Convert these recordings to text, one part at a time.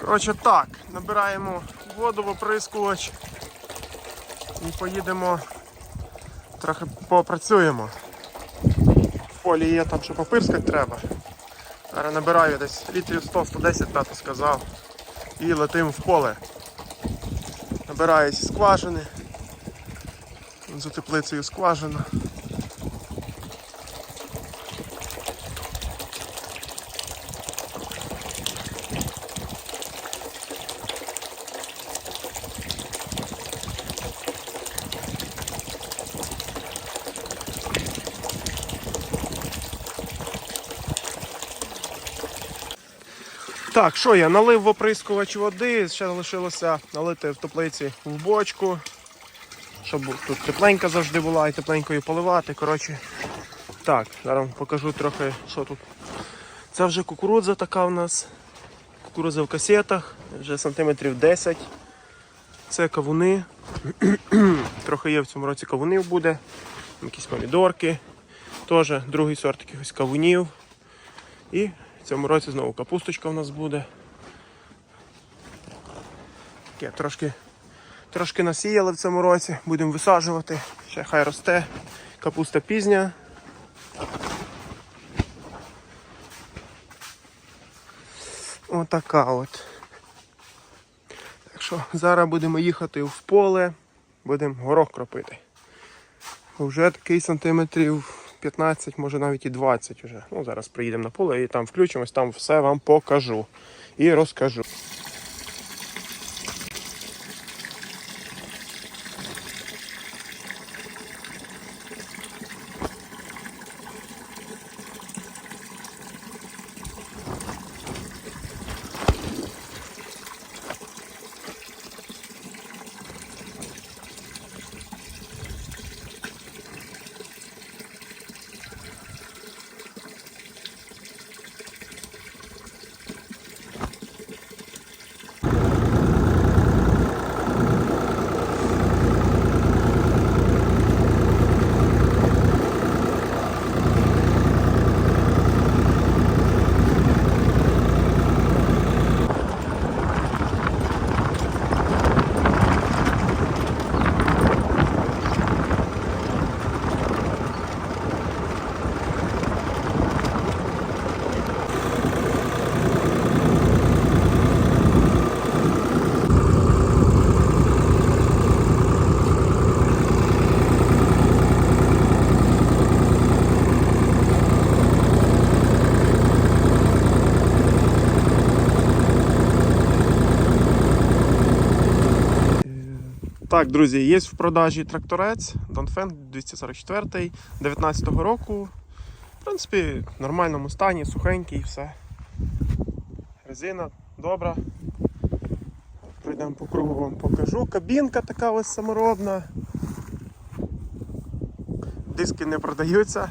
Коротше так, набираємо воду в оприскувач і поїдемо трохи попрацюємо. В полі є там, що попирскати треба. Зараз набираю десь літрів 100-110, тато сказав. І летимо в поле. Набираю зі скважини. За теплицею скважина. Так, що я налив в оприскувач води, ще лишилося налити в теплиці в бочку, щоб тут тепленька завжди була і тепленькою поливати. Коротше, так, зараз покажу трохи, що тут. Це вже кукурудза така у нас. Кукурудза в касетах, вже сантиметрів 10. Це кавуни. трохи є в цьому році кавунів буде. Якісь помідорки. Теж другий сорт якихось кавунів. І в цьому році знову капусточка у нас буде. Таке трошки, трошки насіяли в цьому році, будемо висаджувати, ще хай росте. Капуста пізня. Отака от. Так що зараз будемо їхати в поле, будемо горох кропити. Вже такий сантиметрів 15, може навіть і 20 вже. Ну, зараз приїдемо на поле і там включимось, там все вам покажу і розкажу. Так, друзі, є в продажі тракторець Донфен 244 19 року. В принципі, в нормальному стані, сухенький все. Резина добра. Пройдемо по кругу вам покажу. Кабінка така ось саморобна. Диски не продаються.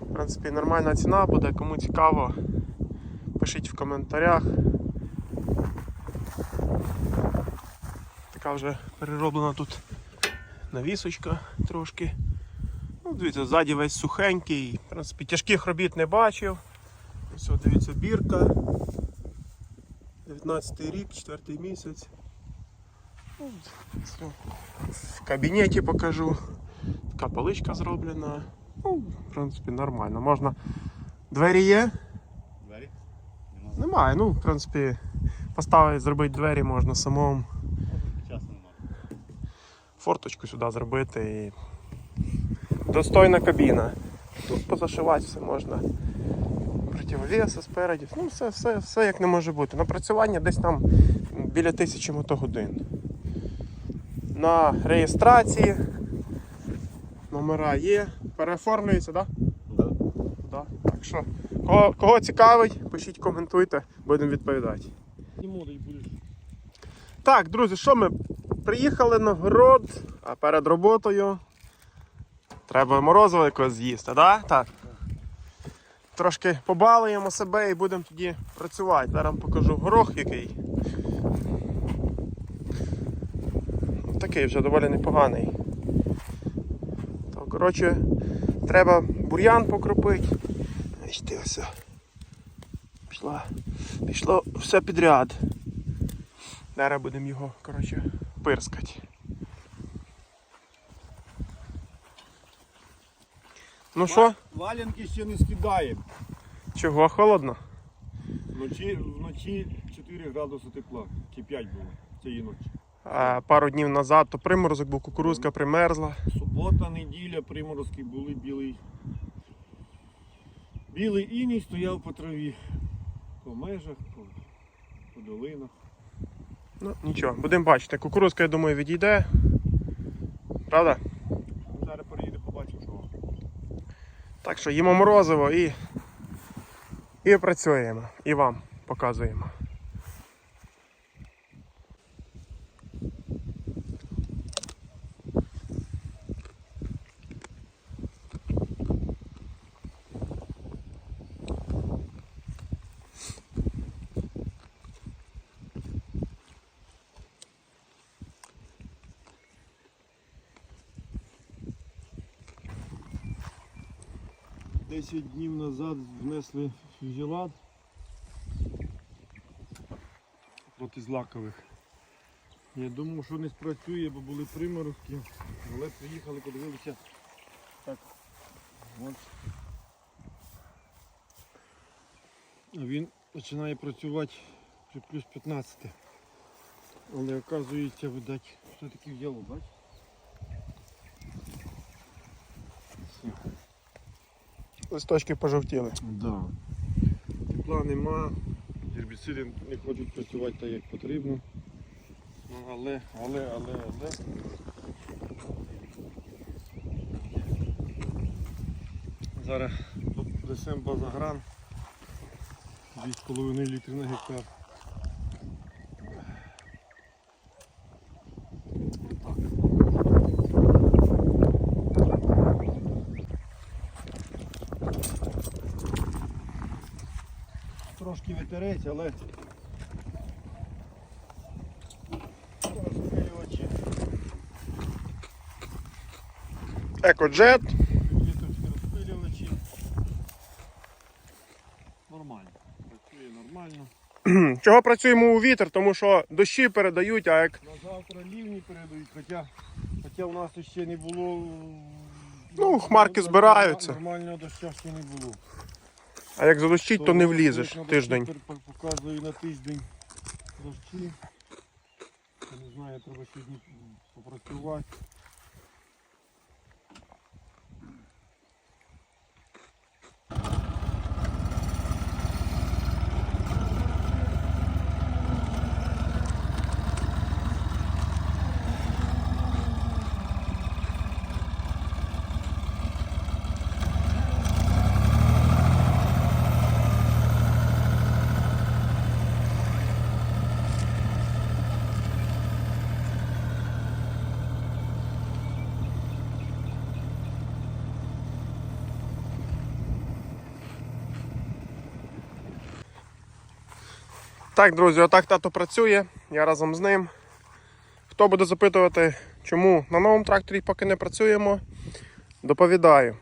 В принципі, нормальна ціна буде. Кому цікаво, пишіть в коментарях. Така вже перероблена тут навісочка трошки. Ну, Дивіться, ззаді весь сухенький. В принципі, тяжких робіт не бачив. Ось дивіться, бірка. 19 рік, 4 місяць. Ну, все. В кабінеті покажу. Така поличка зроблена. Ну, в принципі, нормально. Можна. Двері є? Двері? Немає. Ну, в принципі, поставити, зробити двері можна самому. Форточку сюди зробити. І... Достойна кабіна. Тут позашивати все можна. Противовеси спереді. Ну, все, все, все як не може бути. Напрацювання десь там біля тисячі мотогодин. На реєстрації номера є. Переоформлюється, так? Да. Да? Так що, кого, кого цікавить, пишіть, коментуйте, будемо відповідати. Так, друзі, що ми приїхали на город, а перед роботою треба морозиво якось з'їсти, да? так? Трошки побалуємо себе і будемо тоді працювати. Зараз покажу горох який. Такий вже доволі непоганий. То, коротше, треба бур'ян покропити. Ти ось. Пішла. Пішло все підряд. Зараз будемо його, коротше, пирскати. Ну що, Валянки ще не скидаємо. чого холодно? Вночі, вночі 4 градуси тепла, чи 5 було цієї ночі. А, пару днів назад то приморозок був, кукурузка примерзла. Субота, неділя, приморозки були білий. Білий іній стояв по траві. По межах, по, по долинах. Ну, нічого, будемо бачити. Кукурузка, я думаю, відійде. Правда? Зараз переїде, побачимо, що. Так що їмо морозиво і, і працюємо. І вам показуємо. Десять днів назад внесли фюзелад проти злакових. Я думав, що не спрацює, бо були приморозки, але приїхали, подивилися. Так. От. Він починає працювати при плюс 15. Але оказується, видать, таке взяло, бач? Листочки пожовтіли. Да. Тепла нема, гербіциди не хочуть працювати так, як потрібно. Ну, але, але, але, але. Зараз десем базагран 2,5 літри на гектар. Трошки вітерець, але розпилювачі, Екоджет. літочки розпилювачі. Нормально. Працює нормально. Чого працюємо у вітер? Тому що дощі передають, а як На завтра лівні передають, хоча, хоча у нас ще не було. Ну, хмарки збираються. Нормального дощу ще не було. А як задощить, то не влізеш тиждень. Тепер Показую на тиждень дощі. Не знаю, треба сьогодні попрацювати. Так, друзі, отак тато працює. Я разом з ним. Хто буде запитувати, чому на новому тракторі поки не працюємо, доповідаю.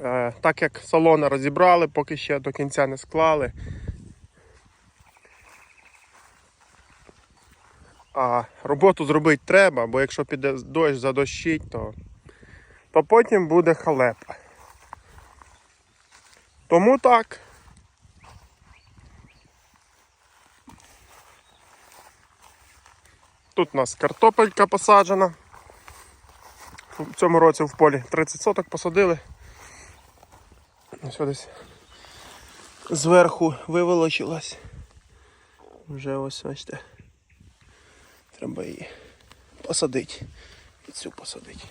Е, так як салони розібрали, поки ще до кінця не склали. А роботу зробити треба, бо якщо піде дощ задощить, то, то потім буде халепа. Тому так. Тут у нас картопелька посаджена. В цьому році в полі 30 соток посадили. Ось десь зверху виволочилась. Вже ось бачите. Треба її посадити. І цю посадити.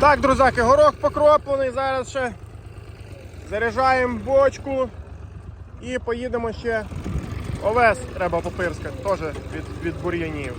Так, друзяки, горох покроплений. Зараз ще заряджаємо бочку і поїдемо ще овес треба попирскати, теж від, від бур'янів.